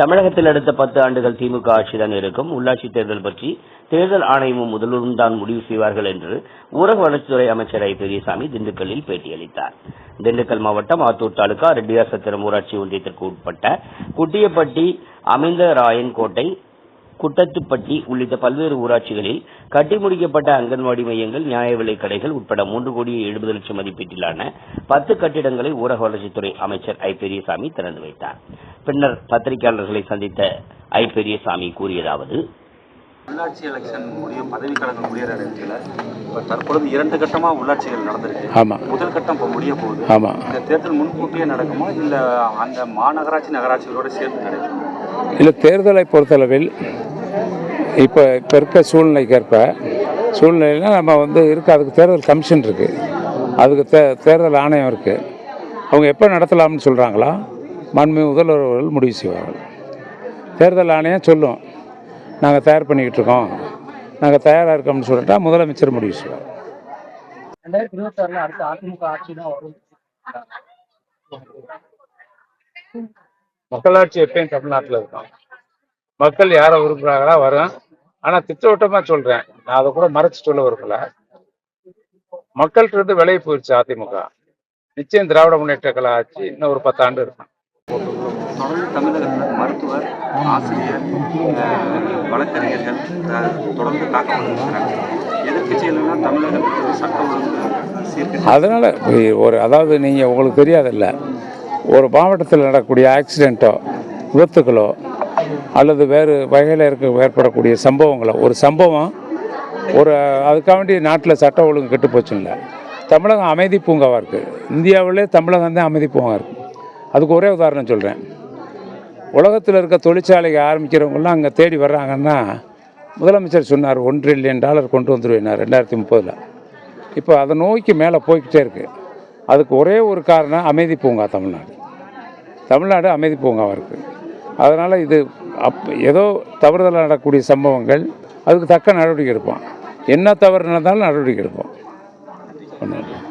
தமிழகத்தில் அடுத்த பத்து ஆண்டுகள் திமுக ஆட்சிதான் இருக்கும். உள்ளாட்சி தேர்தல் பற்றி தேர்தல் ஆணையமும் முதல்வரும் தான் முடிவு செய்வார்கள் என்று ஊரக வளர்ச்சித்துறை அமைச்சர் ஐ. பெரியசாமி திண்டுக்கல்லில் பேட்டியளித்தார். திண்டுக்கல் மாவட்டம் ஆத்தூர் தாலுகா ரெட்டியார் சத்திரம் ஊராட்சி ஒன்றியத்திற்கு உட்பட்ட குட்டியப்பட்டி அமைந்த ராயன்கோட்டை குட்டத்துப்பட்டி உள்ளிட்ட பல்வேறு ஊராட்சிகளில் கட்டி முடிக்கப்பட்ட அங்கன்வாடி மையங்கள் நியாய விலைக் கடைகள் உட்பட மூன்று கோடியே எழுபது லட்சம் மதிப்பீட்டிலான பத்து கட்டிடங்களை ஊரக வளர்ச்சித்துறை அமைச்சர் ஐ பெரியசாமி திறந்து வைத்தார். பின்னர் பத்திரிகையாளர்களை சந்தித்த ஐ பெரியசாமி கூறியதாவது உள்ளாட்சி எலெக்ஷன் முடியும் பதவி கழகம் முடிகிற இடத்துல இப்போ தற்பொழுது இரண்டு கட்டமாக உள்ளாட்சிகள் நடந்திருக்கு. ஆமாம் முதல் கட்டம் இப்போ முடிய போகுது. ஆமாம் இந்த தேர்தல் முன்கூட்டியே நடக்குமா? இல்லை அந்த மாநகராட்சி நகராட்சிகளோட சேர்த்து நடக்குமா? இல்லை தேர்தலை பொறுத்தளவில் இப்போ இப்போ இருக்க சூழ்நிலைக்கேற்ப சூழ்நிலையில் நம்ம வந்து இருக்க அதுக்கு தேர்தல் கமிஷன் இருக்குது அதுக்கு தே தேர்தல் ஆணையம் இருக்குது அவங்க எப்போ நடத்தலாம்னு சொல்கிறாங்களா மண்மை முதல்வர்கள் முடிவு செய்வார்கள். தேர்தல் ஆணையம் சொல்லும். நாங்கள் தயார் பண்ணிக்கிட்டு இருக்கோம். நாங்கள் தயாராக இருக்கோம்னு சொல்லிட்டா முதலமைச்சர் முடிவு செய்வார். ரெண்டாயிரத்தி அடுத்த அதிமுக ஆட்சி தான் வரும். மக்களாட்சி எப்பயும் தமிழ்நாட்டில் இருக்கும் மக்கள் யாரை விரும்புகிறாங்களா வரும். ஆனால் திட்டவட்டமாக சொல்கிறேன் நான் அதை கூட மறைச்சு சொல்ல விரும்பல. மக்கள்கிட்ட இருந்து விலகி போயிடுச்சு அதிமுக. நிச்சயம் திராவிட முன்னேற்ற கழக ஆட்சி இன்னும் ஒரு பத்தாண்டு இருக்கும். தொடர்ந்து தமிழகத்தில் மருத்துவர் ஆசிரியர் அஹ், வழக்கறிஞர்கள் அஹ், தொடர்ந்து தாக்கப்பட்டிருக்கிறாங்க எதிர்கட்சிகள்லாம் தமிழகத்தில் சட்ட ஒழுங்கு சீர்திருத்தம் அதனால் ஒரு அதாவது நீங்கள் உங்களுக்கு தெரியாதில்ல. ஒரு மாவட்டத்தில் நடக்கக்கூடிய ஆக்சிடெண்ட்டோ விபத்துகளோ அல்லது வேறு வகையில் இருக்க ஏற்படக்கூடிய சம்பவங்களை. ஒரு சம்பவம் ஒரு அதுக்காக வேண்டி நாட்டில் சட்ட ஒழுங்கு கெட்டு போச்சுல்ல. தமிழகம் அமைதி பூங்காவாக இருக்குது இந்தியாவிலே தமிழகம் தான் அமைதி பூங்கா இருக்குது அதுக்கு ஒரே உதாரணம் சொல்கிறேன் உலகத்தில் இருக்க தொழிற்சாலைகள் ஆரம்பிக்கிறவங்கலாம் அங்கே தேடி வர்றாங்கன்னா முதலமைச்சர் சொன்னார் ஒன் ட்ரில்லியன் டாலர் கொண்டு வந்துருவேனார் ரெண்டாயிரத்தி முப்பதில். இப்போ அதை நோக்கி மேலே போய்கிட்டே இருக்குது அதுக்கு ஒரே ஒரு காரணம் அமைதி பூங்கா தமிழ்நாடு. தமிழ்நாடு அமைதி பூங்காவாக இருக்குது அதனால் இது அப் ஏதோ தவறுதலாக நடக்கக்கூடிய சம்பவங்கள் அதுக்கு தக்க நடவடிக்கை எடுப்போம். என்ன தவறு நடந்தாலும் நடவடிக்கை எடுப்போம். ஒன்றும்